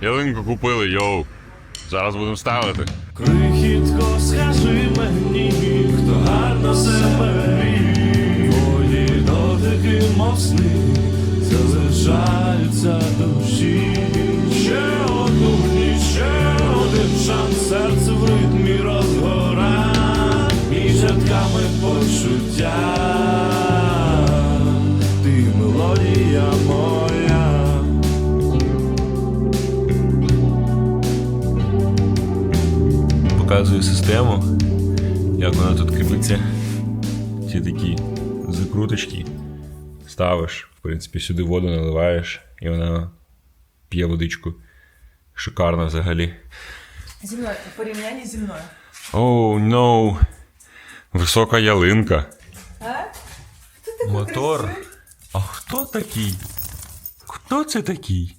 ялинку купили, йоу. Зараз будемо ставити. Крихітко, скажи мені, хто гарно себе вів. Твої дотики, мовсни залишаються душі. Ще одну ніч, ще один шанс, серце в ритмі розгора. Між рядками почуття. Ти мелодія Показую систему, як вона тут кріпиться. Ці такі закруточки. Ставиш, в принципі, сюди воду наливаєш, і вона п'є водичку. Шикарно взагалі. Зі мною в порівнянні зі мною. Оу, oh, no. Висока ялинка. А? Мотор. А хто такий? Хто це такий?